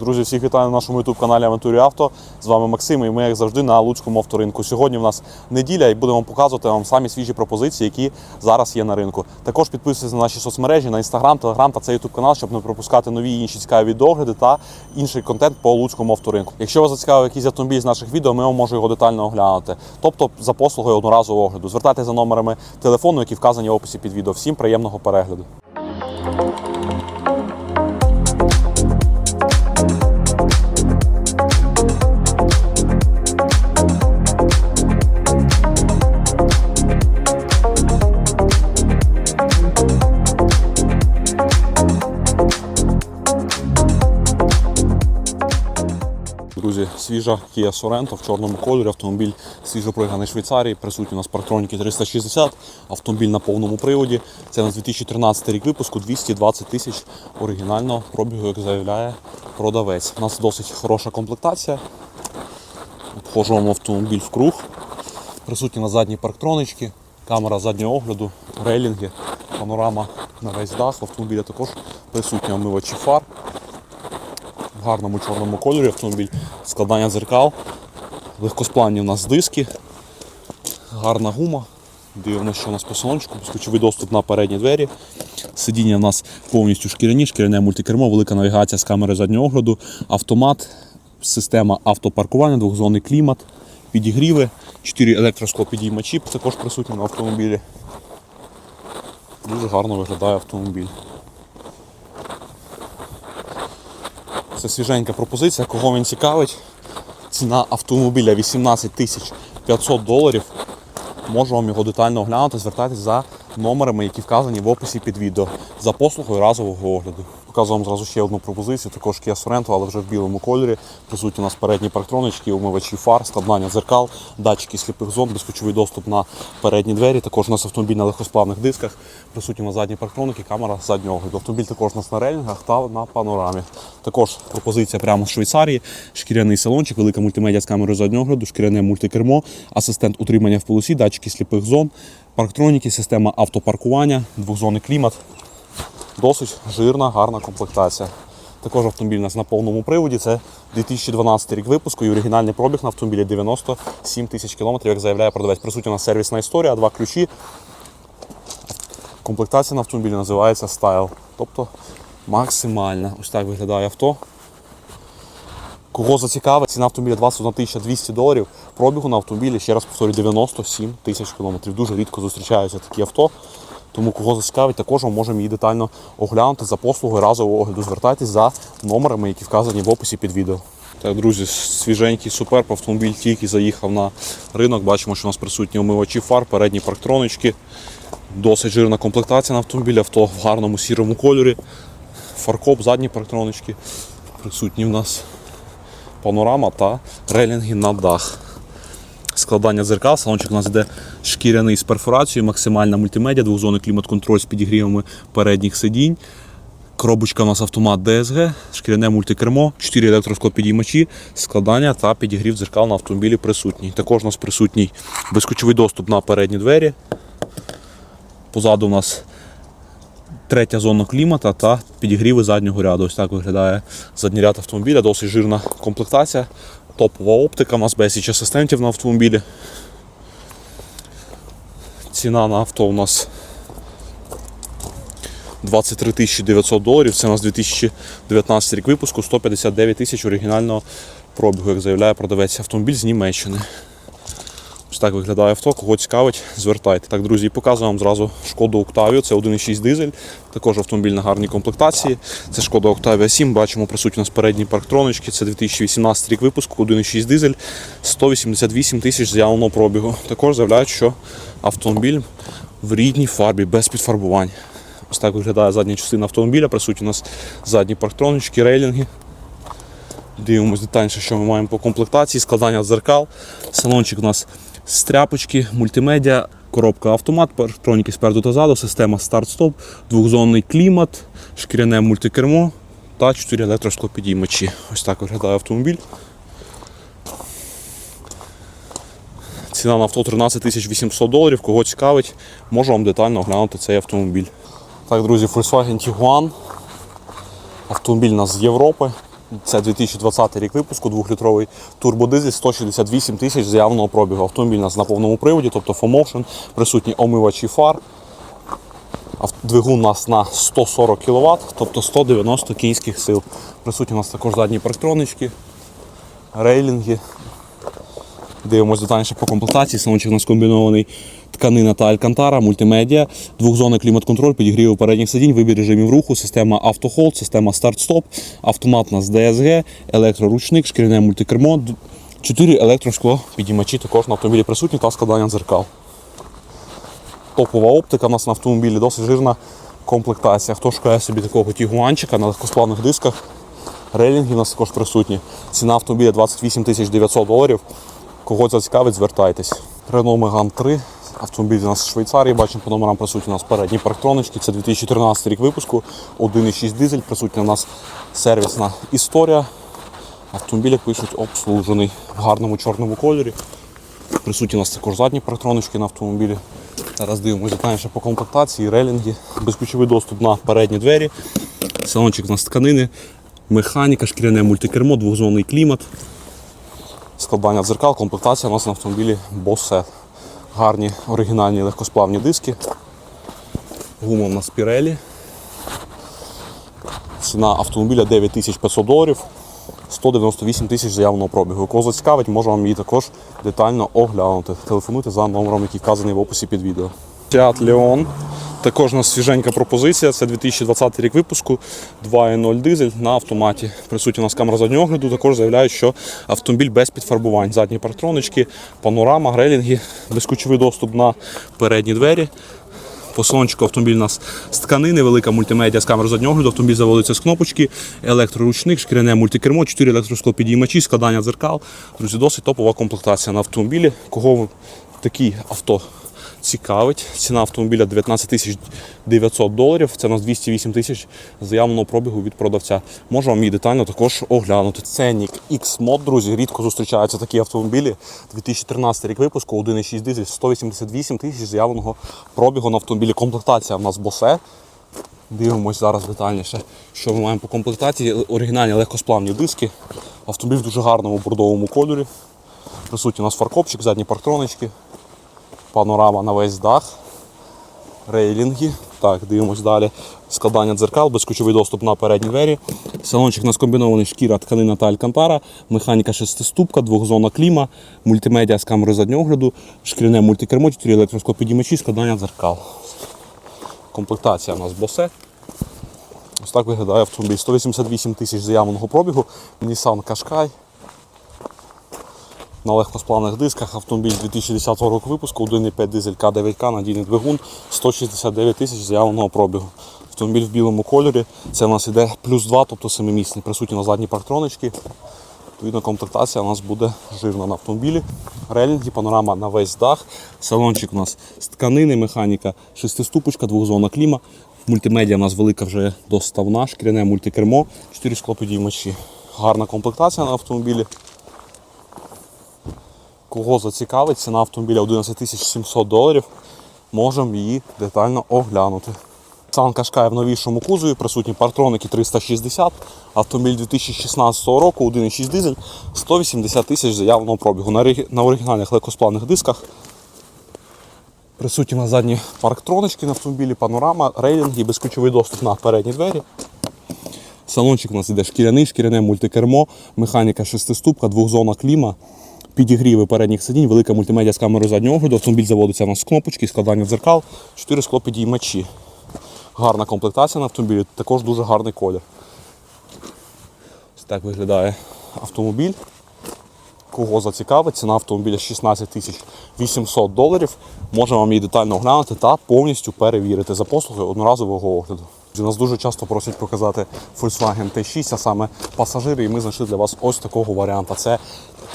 Друзі, всіх вітаю на нашому youtube каналі Авантурі Авто. З вами Максим, і ми, як завжди, на Луцькому авторинку. Сьогодні в нас неділя і будемо показувати вам самі свіжі пропозиції, які зараз є на ринку. Також підписуйтесь на наші соцмережі, на інстаграм, телеграм та цей youtube канал, щоб не пропускати нові і інші цікаві відеогляди та інший контент по Луцькому авторинку. Якщо вас зацікавив якийсь автомобіль з наших відео, ми можемо його детально оглянути. Тобто за послугою одноразового огляду. Звертайтеся за номерами телефону, які вказані в описі під відео. Всім приємного перегляду. Свіжа Kia Sorento в чорному кольорі. Автомобіль свіжо приганий Швейцарії. Присутні у нас парктроніки 360, автомобіль на повному приводі. Це у нас 2013 рік випуску, 220 тисяч оригінального пробігу, як заявляє продавець. У нас досить хороша комплектація. Обходжу вам автомобіль в круг. Присутні на задній парктронички, камера заднього огляду, рейлінги, панорама на весь дах. Автомобіля також присутні омивачі фар в гарному чорному кольорі автомобіль, складання дзеркал, легкосплавні у нас диски, гарна гума. Дивимося, що у нас по салончику, безключовий доступ на передні двері. Сидіння у нас повністю шкіряні, шкіряне мультикермо, велика навігація з камери заднього огляду, автомат, система автопаркування, двохзонний клімат, підігріви, 4 електросклопідіймачі також присутні на автомобілі. Дуже гарно виглядає автомобіль. Це свіженька пропозиція, кого він цікавить. Ціна автомобіля 18 тисяч 500 доларів. Можу вам його детально оглянути, звертайтесь за номерами, які вказані в описі під відео, за послугою разового огляду. Показую зразу ще одну пропозицію, також Kia Sorento, але вже в білому кольорі. Присутні у нас передні парктронички, умивачі фар, складання дзеркал, датчики сліпих зон, безключовий доступ на передні двері. Також у нас автомобіль на легкосплавних дисках, присутні на задні парктроники, камера заднього огляду. Автомобіль також у нас на рейлінгах та на панорамі. Також пропозиція прямо з Швейцарії, шкіряний салончик, велика мультимедіа з камерою заднього огляду, шкіряне мультикермо, асистент утримання в полосі, датчики сліпих зон, парктроніки, система автопаркування, двохзонний клімат. Досить жирна, гарна комплектація. Також автомобіль у нас на повному приводі. Це 2012 рік випуску і оригінальний пробіг на автомобілі 97 тисяч кілометрів, як заявляє продавець. Присутня у нас сервісна історія, два ключі. Комплектація на автомобілі називається Style. Тобто максимальна. Ось так виглядає авто. Кого зацікавить, ціна автомобіля 21 тисяча 200 доларів. Пробігу на автомобілі, ще раз повторюю, 97 тисяч кілометрів. Дуже рідко зустрічаються такі авто. Тому кого зацікавить, також ми можемо її детально оглянути за послугою разового огляду. Звертайтесь за номерами, які вказані в описі під відео. Так, друзі, свіженький суперб автомобіль тільки заїхав на ринок. Бачимо, що у нас присутні омивачі фар, передні парктронички. Досить жирна комплектація на автомобілі, авто в гарному сірому кольорі. Фаркоп, задні парктронички. Присутні в нас панорама та рейлінги на дах. Складання дзеркал, салончик у нас йде шкіряний з перфорацією, максимальна мультимедіа, двохзонний клімат-контроль з підігрівами передніх сидінь. Коробочка у нас автомат DSG, шкіряне мультикермо, 4 електросклопідіймачі, складання та підігрів дзеркал на автомобілі присутній. Також у нас присутній безключовий доступ на передні двері. Позаду у нас третя зона клімата та підігріви заднього ряду. Ось так виглядає задній ряд автомобіля, досить жирна комплектація, топова оптика, у нас безліч асистентів на автомобілі. Ціна на авто у нас 23 900 доларів. Це у нас 2019 рік випуску, 159 тисяч оригінального пробігу, як заявляє продавець автомобіль з Німеччини. Ось так виглядає авто. Кого цікавить, звертайте. Так, друзі, показую вам зразу шкоду Octavia. Це 1,6 дизель. Також автомобіль на гарній комплектації. Це шкода Octavia 7. Бачимо присутні у нас передні парктронички. Це 2018 рік випуску, 1,6 дизель, 188 тисяч заявленого пробігу. Також заявляють, що автомобіль в рідній фарбі, без підфарбувань. Ось так виглядає задня частина автомобіля. Присутні у нас задні парктронички, рейлінги. Дивимось детальніше, що ми маємо по комплектації, складання дзеркал. Салончик у нас з тряпочки, мультимедіа, коробка автомат, парктроніки спереду та ззаду, система старт-стоп, двохзонний клімат, шкіряне мультикермо та 4 електросклопідіймачі. Ось так виглядає автомобіль. Ціна на авто 13 800 доларів. Кого цікавить, можу вам детально оглянути цей автомобіль. Так, друзі, Volkswagen Tiguan. Автомобіль у нас з Європи. Це 2020 рік випуску, 2-літровий турбодизель, 168 тисяч заявленого пробігу. Автомобіль у нас на повному приводі, тобто FOMotion, присутні омивачі фар. Двигун у нас на 140 кВт, тобто 190 кінських сил. Присутні у нас також задні парктронички, рейлінги. Дивимось детальніше по комплектації. Салончик у нас комбінований тканина та алькантара, мультимедіа, двохзонний клімат-контроль, підігрів передніх сидінь, вибір режимів руху, система автохолд, система старт-стоп, автомат у нас DSG, електроручник, шкіряне мультикермо, д- 4 електроскло підіймачі також на автомобілі присутні та складання дзеркал. Топова оптика у нас на автомобілі, досить жирна комплектація. Хто шукає собі такого тігуанчика на легкосплавних дисках, рейлінги у нас також присутні. Ціна автомобіля 28 900 доларів. Кого зацікавить, звертайтесь. Renault Megane 3. Автомобіль у нас з Швейцарії, бачимо по номерам присутні у нас передні парктронички. Це 2014 рік випуску, 1,6 дизель, присутня у нас сервісна історія. Автомобіль, як пишуть, обслужений в гарному чорному кольорі. Присутні у нас також задні парктронички на автомобілі. Зараз дивимося детальніше по комплектації, релінги, безключовий доступ на передні двері, салончик у нас тканини, механіка, шкіряне мультикермо, двохзонний клімат, складання дзеркал, комплектація у нас на автомобілі Bose. Гарні оригінальні легкосплавні диски. У нас Pirelli. Ціна автомобіля 9500 доларів. 198 тисяч заявленого пробігу. Кого зацікавить, можу вам її також детально оглянути. Телефонуйте за номером, який вказаний в описі під відео. Fiat Leon. Також у нас свіженька пропозиція. Це 2020 рік випуску. 2.0 дизель на автоматі. Присутня у нас камера заднього огляду. Також заявляють, що автомобіль без підфарбувань. Задні парктронички, панорама, грелінги, безключовий доступ на передні двері. По салончику автомобіль у нас з тканини, велика мультимедіа з камерою заднього огляду, автомобіль заводиться з кнопочки, електроручник, шкіряне мультикермо, 4 електросклопідіймачі, складання дзеркал. Друзі, досить топова комплектація на автомобілі. Кого такі авто цікавить? Ціна автомобіля 19 тисяч 900 доларів. Це у нас 208 тисяч заявленого пробігу від продавця. Можу вам її детально також оглянути. Ценник X-Mod, друзі, рідко зустрічаються такі автомобілі. 2013 рік випуску, 1,6 дизель, 188 тисяч заявленого пробігу на автомобілі. Комплектація в нас Bose. Дивимось зараз детальніше, що ми маємо по комплектації. Оригінальні легкосплавні диски. Автомобіль в дуже гарному бордовому кольорі. Присутній у нас фаркопчик, задні парктронички, панорама на весь дах, рейлінги. Так, дивимось далі. Складання дзеркал, безключовий доступ на передні двері. Салончик у нас комбінований шкіра, тканина та алькантара, механіка шестиступка, двохзона кліма, мультимедіа з камерою заднього огляду, шкіряне мультикермо, 4 електроскопідіймачі, складання дзеркал. Комплектація у нас Bose. Ось так виглядає автомобіль. 188 тисяч заявленого пробігу. Nissan Qashqai. На легкосплавних дисках автомобіль 2010 року випуску, 1,5 дизель К9К, надійний двигун, 169 тисяч заявленого пробігу. Автомобіль в білому кольорі. Це у нас іде плюс 2, тобто 7-місний. Присутні на задні парктронички. Відповідно, комплектація у нас буде жирна на автомобілі. Релінги, панорама на весь дах. Салончик у нас з тканини, механіка, шестиступочка, двохзона кліма. Мультимедіа у нас велика вже доставна, шкіряне мультикермо, 4 склоподіймачі. Гарна комплектація на автомобілі. Кого зацікавить, ціна автомобіля 11 700 доларів. Можемо її детально оглянути. Сан Кашкай в новішому кузові, присутні партроники 360, автомобіль 2016 року, 1,6 дизель, 180 тисяч заявленого пробігу. На, ориг- на оригінальних легкосплавних дисках. Присутні на задні парктронички на автомобілі, панорама, рейлінги, безключовий доступ на передні двері. Салончик у нас іде шкіряний, шкіряне мультикермо, механіка шестиступка, двохзона кліма, підігріви передніх сидінь, велика мультимедіа з камерою заднього огляду. Автомобіль заводиться у нас з кнопочки, складання дзеркал, 4 склопідіймачі. Гарна комплектація на автомобілі, також дуже гарний колір. Ось так виглядає автомобіль. Кого зацікавить, ціна автомобіля 16 тисяч 800 доларів. Можемо вам її детально оглянути та повністю перевірити за послуги одноразового огляду. Нас дуже часто просять показати Volkswagen T6, а саме пасажири, і ми знайшли для вас ось такого варіанта. Це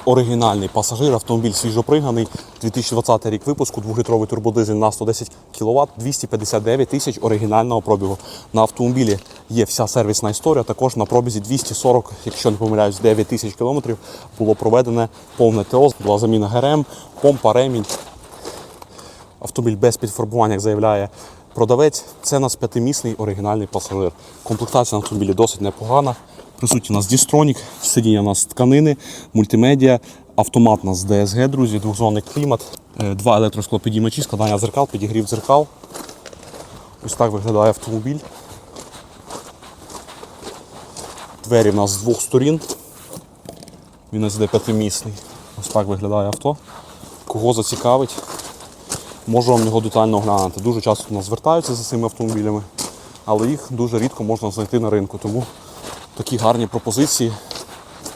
оригінальний пасажир, автомобіль свіжопригнаний, 2020 рік випуску, 2-літровий турбодизель на 110 кВт, 259 тисяч оригінального пробігу. На автомобілі є вся сервісна історія. Також на пробізі 240, якщо не помиляюсь, 9 тисяч кілометрів було проведене повне ТО, була заміна ГРМ, помпа, ремінь. Автомобіль без підфарбування, як заявляє продавець. Це у нас п'ятимісний оригінальний пасажир. Комплектація на автомобілі досить непогана. Присутній у нас дістронік, сидіння у нас тканини, мультимедіа, автомат у нас DSG, друзі, двохзонний клімат, е, два електросклопідіймачі, складання зеркал, підігрів зеркал. Ось так виглядає автомобіль. Двері в нас з двох сторін. Він СД п'ятимісний. Ось так виглядає авто. Кого зацікавить, можу вам його детально оглянути. Дуже часто до нас звертаються за цими автомобілями, але їх дуже рідко можна знайти на ринку. Тому такі гарні пропозиції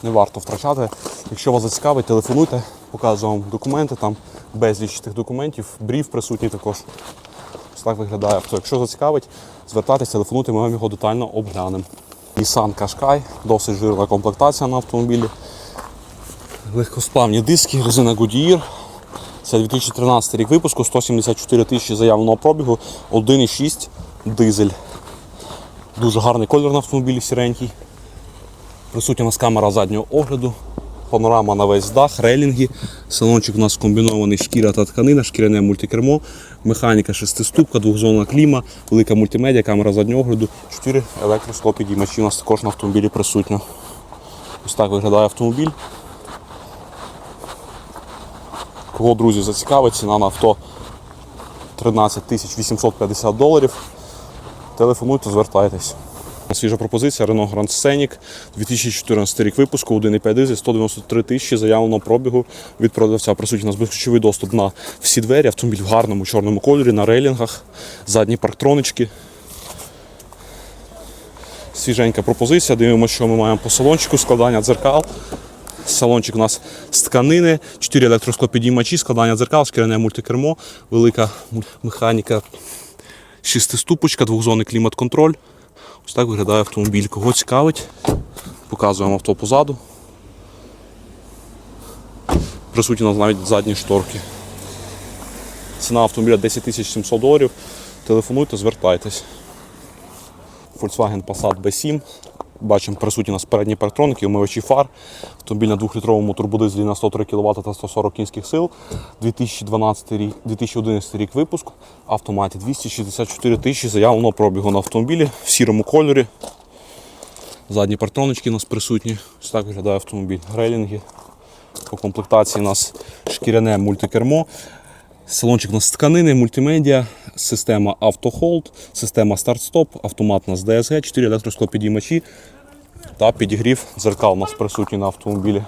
не варто втрачати. Якщо вас зацікавить, телефонуйте, показую вам документи, там безліч тих документів, брів присутній також. Ось так виглядає авто. Якщо зацікавить, звертайтеся, телефонуйте, ми вам його детально оглянемо. Nissan Qashqai, досить жирна комплектація на автомобілі. Легкосплавні диски, резина Goodyear. Це 2013 рік випуску, 174 тисячі заявленого пробігу, 1,6 дизель. Дуже гарний колір на автомобілі сіренький. Присутня у нас камера заднього огляду, панорама на весь дах, рейлінги. Салончик у нас комбінований шкіра та тканина, шкіряне мультикермо, механіка шестиступка, двохзонна кліма, велика мультимедіа, камера заднього огляду, 4 електросклопідіймачі у нас також на автомобілі присутньо. Ось так виглядає автомобіль. Кого, друзі, зацікавить, ціна на авто 13 тисяч 850 доларів. Телефонуйте, звертайтесь. Свіжа пропозиція Renault Grand Scenic, 2014 рік випуску, 1,5 дизель, 193 тисячі заявленого пробігу від продавця. Присутній у нас безключовий доступ на всі двері, автомобіль в гарному чорному кольорі, на рейлінгах, задні парктронички. Свіженька пропозиція. Дивимося, що ми маємо по салончику, складання дзеркал. Салончик у нас з тканини, 4 електросклопідіймачі, складання дзеркал, шкіряне мультикермо, велика механіка, шестиступочка, двохзонний клімат-контроль. Ось так виглядає автомобіль. Кого цікавить, показуємо авто позаду. Присутні у нас навіть задні шторки. Ціна автомобіля 10 700 доларів. Телефонуйте, звертайтесь. Volkswagen Passat B7. Бачимо, присутні нас передні парктроники, умивачі фар. Автомобіль на 2-літровому турбодизелі на 103 кВт та 140 кінських сил. 2012 рік, 2011 рік випуск. Автоматі 264 тисячі заявленого пробігу на автомобілі в сірому кольорі. Задні парктронички у нас присутні. Ось так виглядає автомобіль. Рейлінги. По комплектації у нас шкіряне мультикермо. Салончик у нас тканини, мультимедіа, система автохолд, система старт-стоп, автомат у нас DSG, 4 електроскопідіймачі та підігрів дзеркал у нас присутні на автомобілі.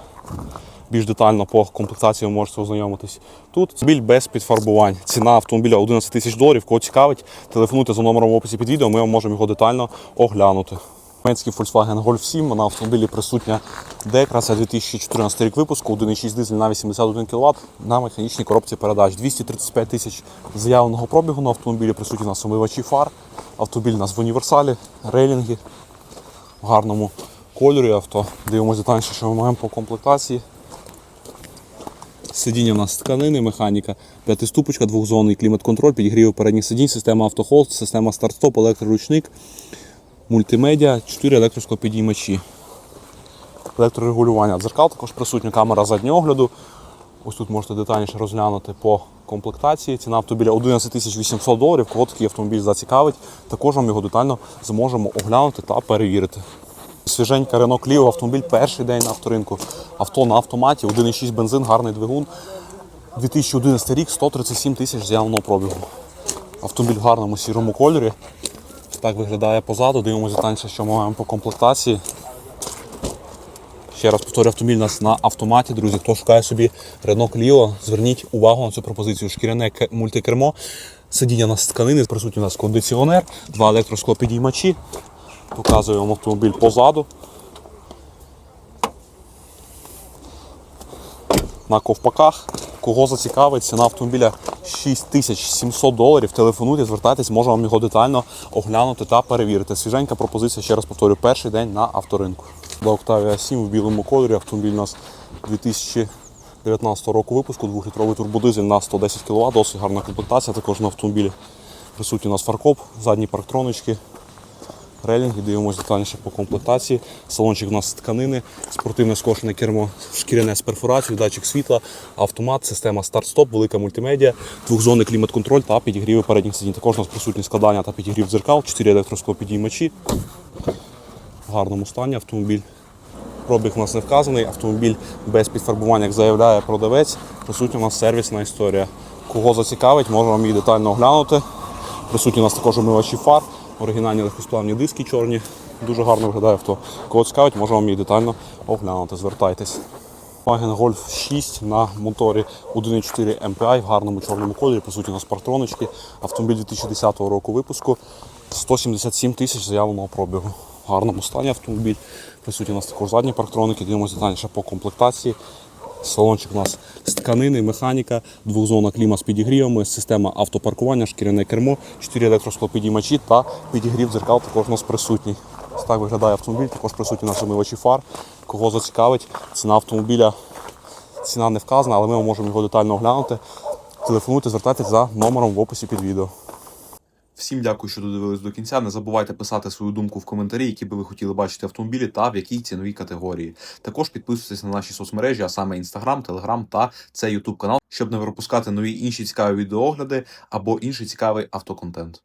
Більш детально по комплектації ви можете ознайомитись. Тут біль без підфарбувань. Ціна автомобіля 11 тисяч доларів. Кого цікавить, телефонуйте за номером в описі під відео, ми вам можемо його детально оглянути. Німецький Volkswagen Golf 7 на автомобілі присутня Декра, це 2014 рік випуску, 1,6 дизель на 81 кВт на механічній коробці передач. 235 тисяч заявленого пробігу на автомобілі, присутні у нас омивачі фар. Автомобіль у нас в універсалі, рейлінги в гарному кольорі авто. Дивимося детальніше, що ми маємо по комплектації. Сидіння у нас тканини, механіка, п'ятиступочка, двохзонний клімат-контроль, підігрів передніх сидінь, система автохолд, система старт-стоп, електроручник, мультимедіа, 4 електросклопідіймачі. Електрорегулювання дзеркал, також присутня камера заднього огляду. Ось тут можете детальніше розглянути по комплектації. Ціна автомобіля 11 800 доларів. Кого такий автомобіль зацікавить, також вам його детально зможемо оглянути та перевірити. Свіженька Renault Clio, автомобіль перший день на авторинку. Авто на автоматі, 1,6 бензин, гарний двигун. 2011 рік, 137 тисяч з'явленого пробігу. Автомобіль в гарному сірому кольорі. Так виглядає позаду. Дивимося детальніше, що ми маємо по комплектації. Ще раз повторю, автомобіль у нас на автоматі, друзі. Хто шукає собі Renault Clio, зверніть увагу на цю пропозицію. Шкіряне мультикермо, сидіння на тканини, присутній у нас кондиціонер, два електросклопідіймачі. Показуємо автомобіль позаду. На ковпаках. Кого зацікавить, ціна автомобіля 6700 доларів. Телефонуйте, звертайтесь, можемо вам його детально оглянути та перевірити. Свіженька пропозиція, ще раз повторю, перший день на авторинку. До Octavia 7 в білому кольорі. Автомобіль у нас 2019 року випуску, 2-літровий турбодизель на 110 кВт, досить гарна комплектація. Також на автомобілі присутній у нас фаркоп, задні парктронички, рейлінги, дивимося детальніше по комплектації. Салончик у нас з тканини, спортивне скошене кермо, шкіряне з перфорацією, датчик світла, автомат, система старт-стоп, велика мультимедіа, двохзонний клімат-контроль та підігріви передніх сидінь. Також у нас присутні складання та підігрів дзеркал, 4 електросклопідіймачі. в гарному стані автомобіль. Пробіг у нас не вказаний, автомобіль без підфарбування, як заявляє продавець. Присутня у нас сервісна історія. Кого зацікавить, можемо її детально оглянути. Присутні у нас також омивачі фар, оригінальні легкосплавні диски чорні. Дуже гарно виглядає авто. Кого цікавить, можемо вам її детально оглянути. Звертайтесь. Volkswagen Golf 6 на моторі 1.4 MPI в гарному чорному кольорі, присутні у нас партронички. Автомобіль 2010 року випуску. 177 тисяч заявленого пробігу. В гарному стані автомобіль. Присутні у нас також задні парктроники, дивимося детальніше по комплектації. Салончик у нас з тканини, механіка, двохзонна кліма з підігрівами, система автопаркування, шкіряне кермо, 4 електросклопідіймачі та підігрів дзеркал також у нас присутній. Так виглядає автомобіль, також присутні наші омивачі фар. Кого зацікавить, ціна автомобіля ціна не вказана, але ми можемо його детально оглянути. Телефонуйте, звертайтесь за номером в описі під відео. Всім дякую, що додивились до кінця. Не забувайте писати свою думку в коментарі, які би ви хотіли бачити автомобілі та в якій ціновій категорії. Також підписуйтесь на наші соцмережі, а саме Instagram, Telegram та цей YouTube канал, щоб не пропускати нові інші цікаві відеоогляди або інший цікавий автоконтент.